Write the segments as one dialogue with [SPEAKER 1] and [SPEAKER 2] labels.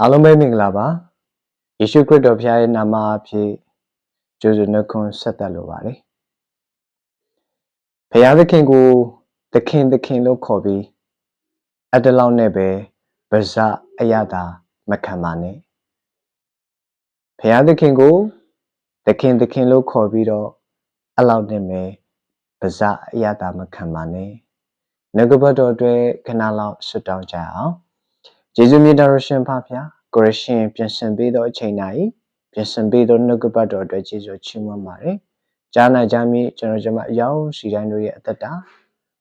[SPEAKER 1] အားလုံးပဲမင်္ဂလာပါယေရှုခရစ်တော်ဖခင်ရဲ့နာမအဖြစ်ကျေးဇူးနှုတ်ခွန်းဆက်သလိုပါတယ်ဖခင်သခင်ကိုသခင်သခင်လို့ခေါ်ပြီးအတလောက်နဲ့ပဲဗဇအယတာမခံပါနဲ့ဖခင်သခင်ကိုသခင်သခင်လို့ခေါ်ပြီးတော့အလောက်နဲ့ပဲဗဇအယတာမခံပါနဲ့ငကပတ်တော်အတွက်ခဏလောက်ဆွတောင်းကြအောင် ယေရှုမြတ်တော်ရှင်ဖဖျားကိုရရှင်ပြင်ဆင်ပေးသောအချိန်တိုင်းပြင်ဆင်ပေးသောနှုတ်ကပတ်တော်အတွက်ကျေးဇူးချီးမွမ်းပါတယ်ကြားနာကြမည်ကျွန်တော်ကျွန်မအယောင်စီတိုင်းတို့ရဲ့အသက်တာ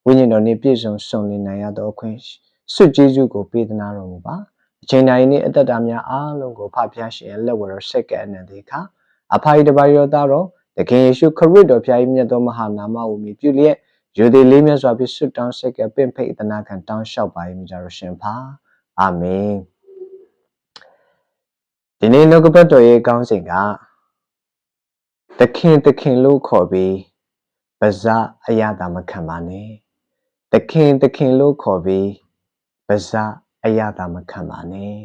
[SPEAKER 1] ဝိညာဉ်တော်နှင့်ပြည့်စုံစုံလင်နိုင်ရသောအခွင့်စွတ်ကျေးဇူးကိုပေးသနာတော်မူပါအချိန်တိုင်းနှင့်အသက်တာများအားလုံးကိုဖဖျားရှင်လက်ဝဲတော်ဆက်ကဲအနန္တေခါအဖိုင်တပါးရောသားတော်သခင်ယေရှုခရစ်တော်ဖျား၏မြတ်သောမဟာနာမကိုမြည်ပြုလျက်ယူသည်လေးမြတ်စွာဖြင့်ဆွတ်တောင်းဆက်ကဲပင့်ဖိတ်အသနာခံတောင်းလျှောက်ပါ၏မြတ်တော်ရှင်ဖာ အာမင်ဒီနေ့နှုတ်ကပတ်တော်ရဲ့ကောင်းစဉ်ကသခင်သခင်လို့ခေါ်ပြီးပါဇအယတာမခံပါနဲ့သခင်သခင်လို့ခေါ်ပြီးပါဇအယတာမခံပါနဲ့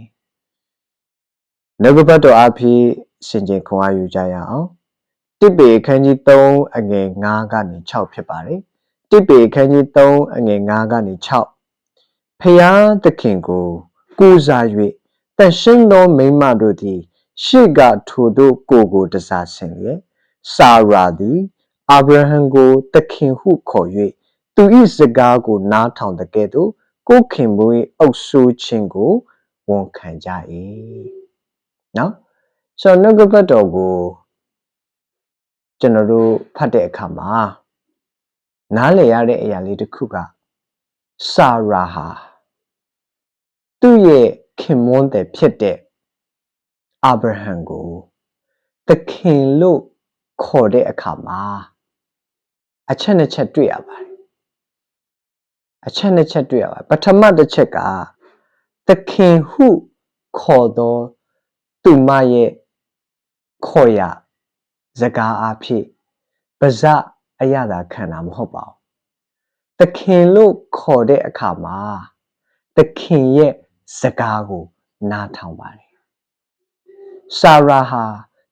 [SPEAKER 1] နှုတ်ကပတ်တော်အဖြစ်ရှင်ကျင်ခွန်အားယူကြရအောင်တိပေခန်းကြီး3အငယ်9ကနေ6ဖြစ်ပါတယ်တိပေခန်းကြီး3အငယ်9ကနေ6 ဖျားသခင်ကို ကိုးစား၍တန်ရှင်းသောမိမတို့သည် ရှေ့ကထိုတို့ကိုကိုတစားဆင်ရဲ့စာရာသည်အာဗြဟံကိုတခင်ဟုခေါ်၍သူ၏စကားကိုနားထောင်တဲ့ကဲ့သို့ကိုခင်မွေးအုပ်ဆိုးခြင်းကိုဝန်ခံကြ၏နော်ဆိုတော့နှုတ်ကပတ်တော်ကိုကျွန်တော်တို့ဖတ်တဲ့အခါမှာနားလည်ရတဲ့အရာလေးတစ်ခုကစာရာဟာ သူ့ရဲ့ခင်မွန်းတဲ့ဖြစ်တဲ့အာဗြဟံကိုသခင်လို့ခေါ်တဲ့အခါမှာအချက်နှစ်ချက်တွေ့ရပါတယ်အချက်နှစ်ချက်တွေ့ရပါတယ်ပထမတစ်ချက်ကသခင်ဟုခေါ်သောသူမရဲ့ခေါ်ရစကားအဖြစ်ပါဇအရသာခံတာမဟုတ်ပါဘူးသခင်လို့ခေါ်တဲ့အခါမှာသခင်ရဲ့ စကားကိုနားထောင်ပါတယ်ဆာရာဟာ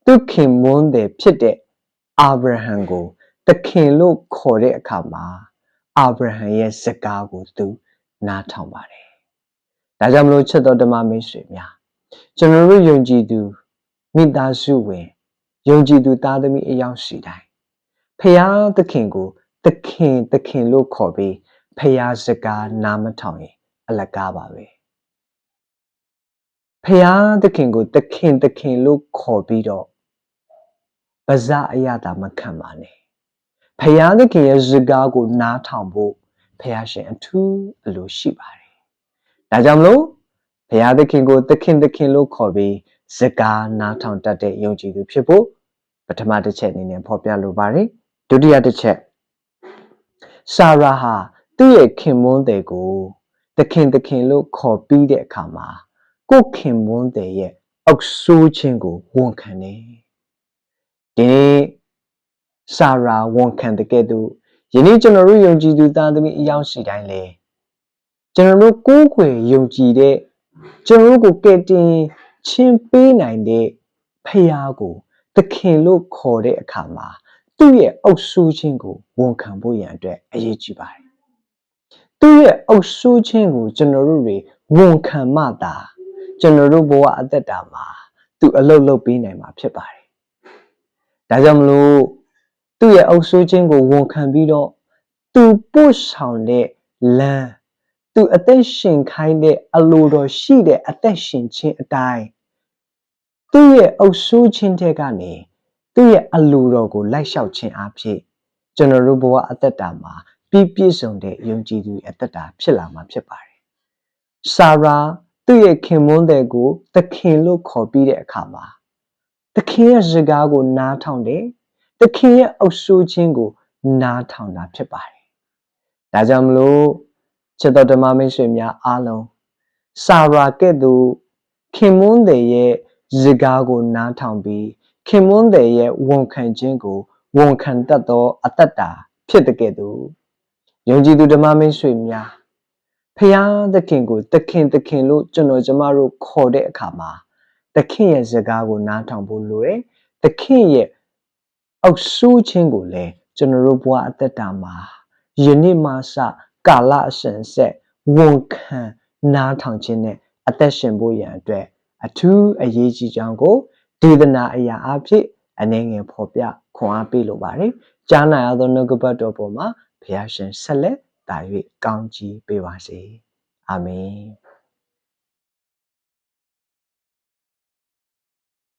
[SPEAKER 1] သူခင်မွန်းတယ်ဖြစ်တဲ့အာဗြဟံကိုသခင်လို့ခေါ်တဲ့အခါမှာအာဗြဟံရဲ့စကားကိုသူနားထောင်ပါတယ်။ဒါကြောင့်မလို့ချစ်တော်ဓမ္မမိတ်ဆွေများကျွန်တော်တို့ယုံကြည်သူမိသားစုဝင်ယုံကြည်သူသားသမီးအယောက်စီတိုင်းဖျားသခင်ကိုသခင်သခင်လို့ခေါ်ပြီးဖျားစကားနားမထောင်ရင်အလကားပါပဲ။ ဖျားသခင်ကို သခင်သခင်လို့ခေါ်ပြီးတော့ပါဇအရတာမခံပါနဲ့ဖျားသခင်ရဲ့စကားကို နားထောင်ဖို့ဖျားရှင်အထူးအလိုရှိပါတယ်ဒါကြောင့်မလို့ဖျားသခင်ကိုသခင်သခင်လို့ခေါ်ပြီးစကားနားထောင်တတ်တဲ့ယုံကြည်သူဖြစ်ဖို့ပထမတစ်ချက်အနေနဲ့ဖော်ပြလိုပါတယ်ဒုတိယတစ်ချက်ဆာရာဟာသူ့ရဲ့ခင်မွန်းတဲ့ကို သခင်သခင်လို့ခေါ်ပြီးတဲ့အခါမှာ ကိုခင်မွန်းတဲ့ရဲ့အောက်ဆိုးခြင်းကိုဝန်ခံတယ်ဒီနေ့ဆာရာဝန်ခံတဲ့ကဲ့သို့ယနေ့ကျွန်တော်တို့ယုံကြည်သူသားသမီးအယောက်စီတိုင်းလေကျွန်တော်တို့ကိုးကွယ်ယုံကြည်တဲ့ကျွန်တော်တို့ကိုကယ်တင်ချင်းပေးနိုင်တဲ့ဖရာကိုသခင်လို့ခေါ်တဲ့အခါမှာသူ့ရဲ့အောက်ဆိုးခြင်းကိုဝန်ခံဖို့ရန်အတွက်အရေးကြီးပါတယ်သူ့ရဲ့အောက်ဆိုးခြင်းကိုကျွန်တော်တို့တွေဝန်ခံမှသာ ကျွန်တော်တို့ဘဝအသက်တာမှာသူအလုတ်လုတ်ပေးနိုင်မှာဖြစ်ပါတယ်။ဒါကြောင့်မလို့သူ့ရဲ့အုပ်ဆိုးခြင်းကိုဝန်ခံပြီးတော့သူပို့ဆောင်တဲ့လမ်းသူအသက်ရှင်ခိုင်းတဲ့အလိုတော်ရှိတဲ့အသက်ရှင်ခြင်းအတိုင်းသူ့ရဲ့အုပ်ဆိုးခြင်းတဲ့ကနေသူ့ရဲ့အလိုတော်ကိုလိုက်လျှောက်ခြင်းအဖြစ်ကျွန်တော်တို့ဘဝအသက်တာမှာပြည့်ပြည့်စုံတဲ့ယုံကြည်သူအသက်တာဖြစ်လာမှာဖြစ်ပါတယ်။ဆာရာ သူ့ရဲ့ခင်မွန်းတဲ့ကိုသခင်လို့ခေါ်ပြီးတဲ့အခါမှာသခင်ရဲ့စကားကိုနားထောင်တယ်သခင်ရဲ့အုပ်ဆိုးခြင်းကိုနားထောင်တာဖြစ်ပါတယ်ဒါကြောင့်မလို့ချစ်တော်ဓမ္မမိတ်ဆွေများအားလုံးစာရာကဲ့သို့ခင်မွန်းတဲ့ရဲ့စကားကိုနားထောင်ပြီးခင်မွန်းတဲ့ရဲ့ဝန်ခံခြင်းကိုဝန်ခံတတ်သောအတ္တတာဖြစ်တဲ့ကဲ့သို့ယုံကြည်သူဓမ္မမိတ်ဆွေများသ ဖယားသခင်ကိုသခင်သခင်လို့ကျွန်တော်ကျမတို့ခေါ်တဲ့အခါမှာသခင်ရဲ့စကားကိုနားထောင်ဖို့လိုတယ်သခင်ရဲ့အောက်ဆိုးခြင်းကိုလည်းကျွန်တော်တို့ဘဝအသက်တာမှာယနေ့မှစကာလအစဉ်ဆက်ဝန်ခံနားထောင်ခြင်းနဲ့အသက်ရှင်ဖို့ရန်အတွက်အထူးအရေးကြီးကြောင်းကိုဒေသနာအရာအဖြစ်အနေငယ်ဖော်ပြခွန်အားပေးလိုပါတယ်ကြားနာရသောနှုတ်ကပတ်တော်ပေါ်မှာဘုရားရှင်ဆက်လက် တာ၍ကောင်းချီးပေးပါစေအာမင်